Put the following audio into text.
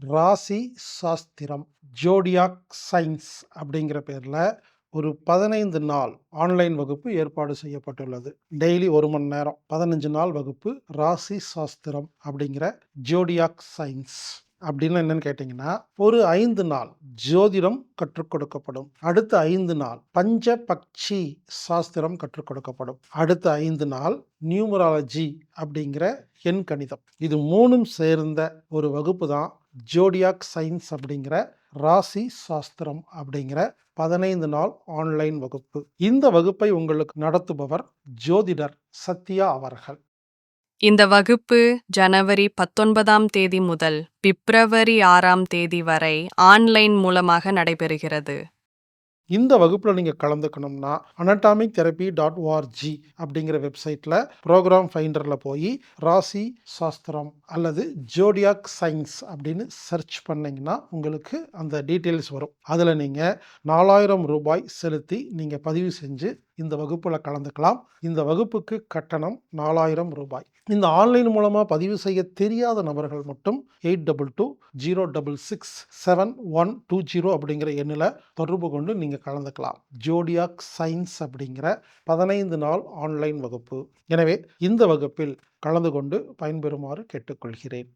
ராசி சாஸ்திரம் zodiac science அப்படிங்கிற பேரில் ஒரு பதினைந்து நாள் ஆன்லைன் வகுப்பு ஏற்பாடு செய்யப்பட்டுள்ளது. டெய்லி ஒரு மணி நேரம் பதினஞ்சு நாள் வகுப்பு ராசி சாஸ்திரம் அப்படிங்கிற ஜோடியாக் சயின்ஸ் அப்படின்னு என்னன்னு கேட்டிங்கன்னா ஒரு ஐந்து நாள் ஜோதிடம் கற்றுக் கொடுக்கப்படும். அடுத்த ஐந்து நாள் பஞ்ச பக்ஷி சாஸ்திரம் கற்றுக் கொடுக்கப்படும். அடுத்த ஐந்து நாள் நியூமராலஜி அப்படிங்கிற எண் கணிதம். இது மூணும் சேர்ந்த ஒரு வகுப்பு தான் ஜோடியாக் சயின்ஸ் அப்படிங்கிற ராசி சாஸ்திரம் அப்படிங்கிற பதினைந்து நாள் ஆன்லைன் வகுப்பு. இந்த வகுப்பை உங்களுக்கு நடத்துபவர் ஜோதிடர் சத்யா அவர்கள். இந்த வகுப்பு ஜனவரி பத்தொன்பதாம் தேதி முதல் பிப்ரவரி ஆறாம் தேதி வரை ஆன்லைன் மூலமாக நடைபெறுகிறது. இந்த வகுப்பில் நீங்கள் கலந்துக்கணும்னா அனட்டாமிக் தெரப்பி டாட் ஓஆர்ஜி அப்படிங்கிற வெப்சைட்டில் ப்ரோக்ராம் ஃபைண்டரில் போய் ராசி சாஸ்திரம் அல்லது ஜோடியாக் சயின்ஸ் அப்படின்னு சர்ச் பண்ணிங்கன்னா உங்களுக்கு அந்த டீட்டெயில்ஸ் வரும். அதில் நீங்கள் நாலாயிரம் ரூபாய் செலுத்தி நீங்கள் பதிவு செஞ்சு இந்த வகுப்பில் கலந்துக்கலாம். இந்த வகுப்புக்கு கட்டணம் நாலாயிரம் ரூபாய். இந்த ஆன்லைன் மூலமாக பதிவு செய்ய தெரியாத நபர்கள் மட்டும் eight double two zero double six seven one two zero அப்படிங்கிற எண்ணில் தொடர்பு கொண்டு நீங்கள் கலந்துக்கலாம். ஜோடியாக் சயின்ஸ் அப்படிங்கிற பதினைந்து நாள் ஆன்லைன் வகுப்பு. எனவே இந்த வகுப்பில் கலந்து கொண்டு பயன்பெறுமாறு கேட்டுக்கொள்கிறேன்.